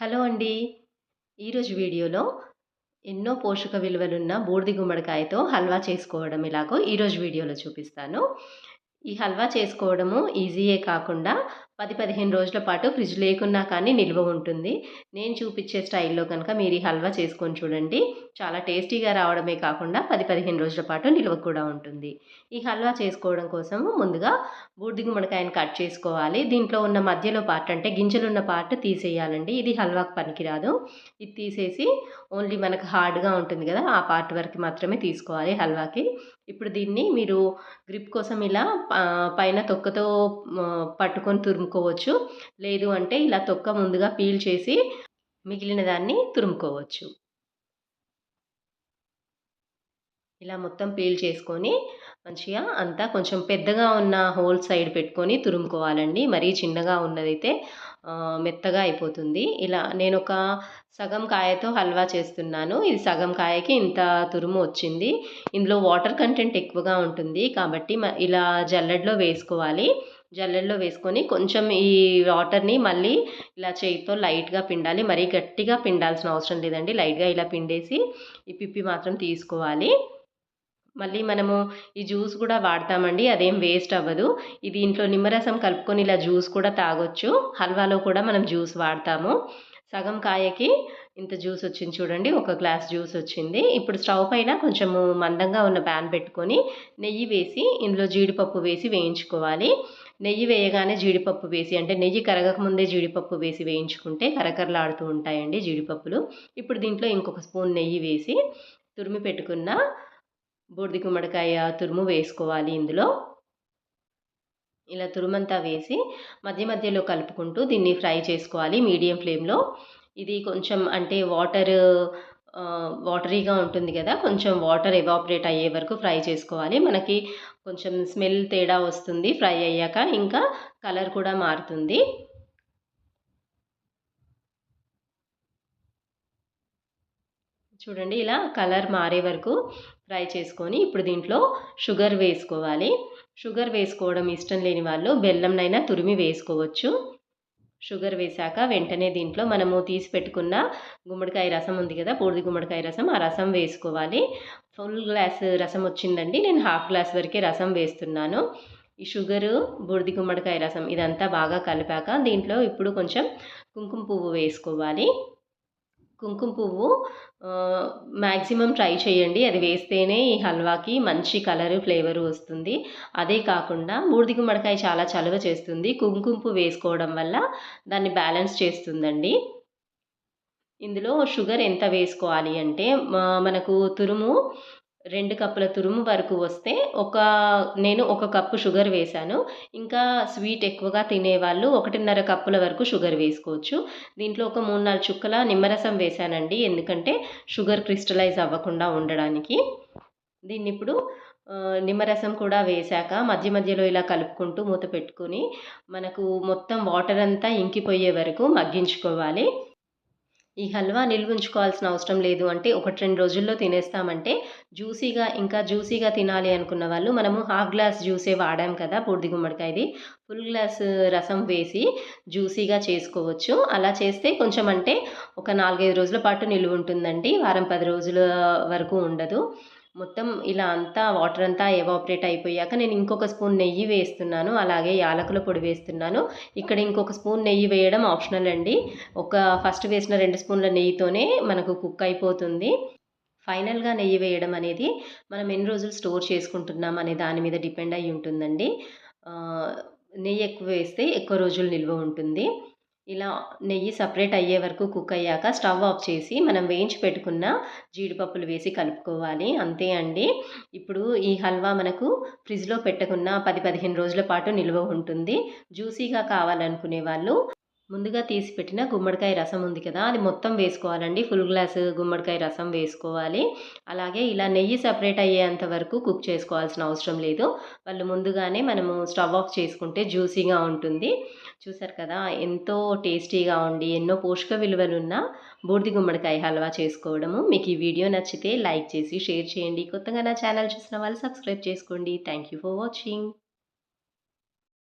Hello అండి. ఈరోజు వీడియోలో ఎన్నో పోషక విలువలున్న బూడిద గుమ్మడికాయతో హల్వా చేసుకోవడం ఇలాగో ఈరోజు వీడియోలో చూపిస్తాను. ఈ హల్వా చేసుకోవడము ఈజీయే కాకుండా పది పదిహేను రోజుల పాటు ఫ్రిడ్జ్ లేకున్నా కానీ నిల్వ ఉంటుంది. నేను చూపించే స్టైల్లో కనుక మీరు ఈ హల్వా చేసుకొని చూడండి. చాలా టేస్టీగా రావడమే కాకుండా పది పదిహేను రోజుల పాటు నిల్వ కూడా ఉంటుంది. ఈ హల్వా చేసుకోవడం కోసం ముందుగా బూడిది గుమ్మడికాయను కట్ చేసుకోవాలి. దీంట్లో ఉన్న మధ్యలో పార్ట్ అంటే గింజలున్న పార్ట్ తీసేయాలండి. ఇది హల్వాకి పనికిరాదు. ఇది తీసేసి ఓన్లీ మనకు హార్డ్గా ఉంటుంది కదా ఆ పార్ట్ వరకు మాత్రమే తీసుకోవాలి హల్వాకి. ఇప్పుడు దీన్ని మీరు గ్రిప్ కోసం ఇలా పైన తొక్కతో పట్టుకొని తురుము తురుముకోవచ్చు. లేదు అంటే ఇలా తొక్క ముందుగా పీల్ చేసి మిగిలిన దాన్ని తురుముకోవచ్చు. ఇలా మొత్తం పీల్ చేసుకొని మంచిగా అంతా కొంచెం పెద్దగా ఉన్న హోల్ సైడ్ పెట్టుకొని తురుముకోవాలండి. మరీ చిన్నగా ఉన్నదైతే మెత్తగా అయిపోతుంది. ఇలా నేను ఒక సగం కాయతో హల్వా చేస్తున్నాను. ఇది సగం కాయకి ఇంత తురుము వచ్చింది. ఇందులో వాటర్ కంటెంట్ ఎక్కువగా ఉంటుంది కాబట్టి ఇలా జల్లెడలో వేసుకోవాలి. జల్లెల్లో వేసుకొని కొంచెం ఈ వాటర్ని మళ్ళీ ఇలా చేయితో లైట్గా పిండాలి. మరీ గట్టిగా పిండాల్సిన అవసరం లేదండి. లైట్గా ఇలా పిండేసి ఈ పిప్పి మాత్రం తీసుకోవాలి. మళ్ళీ మనము ఈ జ్యూస్ కూడా వాడతామండి. అదేం వేస్ట్ అవ్వదు. ఇది ఇంట్లో నిమ్మరసం కలుపుకొని ఇలా జ్యూస్ కూడా తాగొచ్చు. హల్వాలో కూడా మనం జ్యూస్ వాడతాము. సగం కాయకి ఇంత జ్యూస్ వచ్చింది చూడండి. ఒక గ్లాస్ జ్యూస్ వచ్చింది. ఇప్పుడు స్టవ్ పైన కొంచెము మందంగా ఉన్న ప్యాన్ పెట్టుకొని నెయ్యి వేసి ఇందులో జీడిపప్పు వేసి వేయించుకోవాలి. నెయ్యి వేయగానే జీడిపప్పు వేసి అంటే నెయ్యి కరగకముందే జీడిపప్పు వేసి వేయించుకుంటే కరకరలాడుతూ ఉంటాయండి జీడిపప్పులు. ఇప్పుడు దీంట్లో ఇంకొక స్పూన్ నెయ్యి వేసి తురిమి పెట్టుకున్న బూడిద గుమ్మడికాయ తురుము వేసుకోవాలి ఇందులో. ఇలా తురుమంతా వేసి మధ్య మధ్యలో కలుపుకుంటూ దీన్ని ఫ్రై చేసుకోవాలి మీడియం ఫ్లేమ్లో. ఇది కొంచెం అంటే వాటర్ వాటరీగా ఉంటుంది కదా కొంచెం వాటర్ ఎవాపరేట్ అయ్యే వరకు ఫ్రై చేసుకోవాలి. మనకి కొంచెం స్మెల్ తేడా వస్తుంది ఫ్రై అయ్యాక ఇంకా కలర్ కూడా మారుతుంది. చూడండి ఇలా కలర్ మారే వరకు ఫ్రై చేసుకొని ఇప్పుడు దీంట్లో షుగర్ వేసుకోవాలి. షుగర్ వేసుకోవడం ఇష్టం లేని వాళ్ళు బెల్లంనైనా తురిమి వేసుకోవచ్చు. షుగర్ వేశాక వెంటనే దీంట్లో మనము తీసి పెట్టుకున్న గుమ్మడికాయ రసం ఉంది కదా పూర్తి గుమ్మడికాయ రసం ఆ రసం వేసుకోవాలి. ఫుల్ గ్లాస్ రసం వచ్చిందండి. నేను హాఫ్ గ్లాస్ వరకే రసం వేస్తున్నాను. ఈ షుగరు బూడిది గుమ్మడికాయ రసం ఇదంతా బాగా కలిపాక దీంట్లో ఇప్పుడు కొంచెం కుంకుమ పువ్వు వేసుకోవాలి. కుంకుమ పువ్వు మ్యాక్సిమం ట్రై చేయండి. అది వేస్తేనే ఈ హల్వాకి మంచి కలరు ఫ్లేవరు వస్తుంది. అదే కాకుండా బూడిద గుమ్మడికాయ చాలా చలువ చేస్తుంది. కుంకుమ పువ్వు వేసుకోవడం వల్ల దాన్ని బ్యాలెన్స్ చేస్తుందండి. ఇందులో షుగర్ ఎంత వేసుకోవాలి అంటే మనకు తురుము రెండు కప్పుల తురుము వరకు వస్తే ఒక నేను ఒక కప్పు షుగర్ వేశాను. ఇంకా స్వీట్ ఎక్కువగా తినేవాళ్ళు ఒకటిన్నర కప్పుల వరకు షుగర్ వేసుకోవచ్చు. దీంట్లో ఒక మూడు నాలుగు చుక్కల నిమ్మరసం వేశానండి. ఎందుకంటే షుగర్ క్రిస్టలైజ్ అవ్వకుండా ఉండడానికి. దీన్ని ఇప్పుడు నిమ్మరసం కూడా వేశాక మధ్య మధ్యలో ఇలా కలుపుకుంటూ మూత పెట్టుకొని మనకు మొత్తం వాటర్ అంతా ఇంకిపోయే వరకు మగ్గించుకోవాలి. ఈ హల్వా నిల్వ ఉంచుకోవాల్సిన అవసరం లేదు అంటే ఒకటి రెండు రోజుల్లో తినేస్తామంటే జ్యూసీగా ఇంకా జ్యూసీగా తినాలి అనుకున్న వాళ్ళు మనము హాఫ్ గ్లాస్ జ్యూసే వాడాం కదా బూడిది గుమ్మడికాయది ఫుల్ గ్లాస్ రసం వేసి జ్యూసీగా చేసుకోవచ్చు. అలా చేస్తే కొంచెం అంటే ఒక నాలుగైదు రోజుల పాటు నిలువ ఉంటుందండి వారం పది రోజుల వరకు ఉండదు. మొత్తం ఇలా అంతా వాటర్ అంతా ఎవాపరేట్ అయిపోయాక నేను ఇంకొక స్పూన్ నెయ్యి వేస్తున్నాను. అలాగే యాలకుల పొడి వేస్తున్నాను. ఇక్కడ ఇంకొక స్పూన్ నెయ్యి వేయడం ఆప్షనల్ అండి. ఒక ఫస్ట్ వేసిన రెండు స్పూన్ల నెయ్యితోనే మనకు కుక్ అయిపోతుంది. ఫైనల్గా నెయ్యి వేయడం అనేది మనం ఎన్ని రోజులు స్టోర్ చేసుకుంటున్నాం అనే దాని మీద డిపెండ్ అయి ఉంటుందండి. నెయ్యి ఎక్కువ వేస్తే ఎక్కువ రోజులు నిల్వ ఉంటుంది. ఇలా నెయ్యి సపరేట్ అయ్యే వరకు కుక్ అయ్యాక స్టవ్ ఆఫ్ చేసి మనం వేయించి పెట్టుకున్న జీడిపప్పులు వేసి కలుపుకోవాలి. అంతే అండి. ఇప్పుడు ఈ హల్వా మనకు ఫ్రిడ్జ్లో పెట్టకున్న పది పదిహేను రోజుల పాటు నిల్వ ఉంటుంది. జ్యూసీగా కావాలనుకునే వాళ్ళు ముందుగా తీసి పెట్టిన గుమ్మడికాయ రసం ఉంది కదా అది మొత్తం వేసుకోవాలండి. ఫుల్ గ్లాస్ గుమ్మడికాయ రసం వేసుకోవాలి. అలాగే ఇలా నెయ్యి సపరేట్ అయ్యేంత వరకు కుక్ చేసుకోవాల్సిన అవసరం లేదు. వాళ్ళు ముందుగానే మనము స్టవ్ ఆఫ్ చేసుకుంటే జ్యూసీగా ఉంటుంది. చూసారు కదా ఎంతో టేస్టీగా ఉండి ఎన్నో పోషక విలువలున్న బూడిది గుమ్మడికాయ హల్వా చేసుకోవడము. మీకు ఈ వీడియో నచ్చితే లైక్ చేసి షేర్ చేయండి. కొత్తగా నా ఛానల్ చూసిన వాళ్ళు సబ్స్క్రైబ్ చేసుకోండి. Thank you for watching.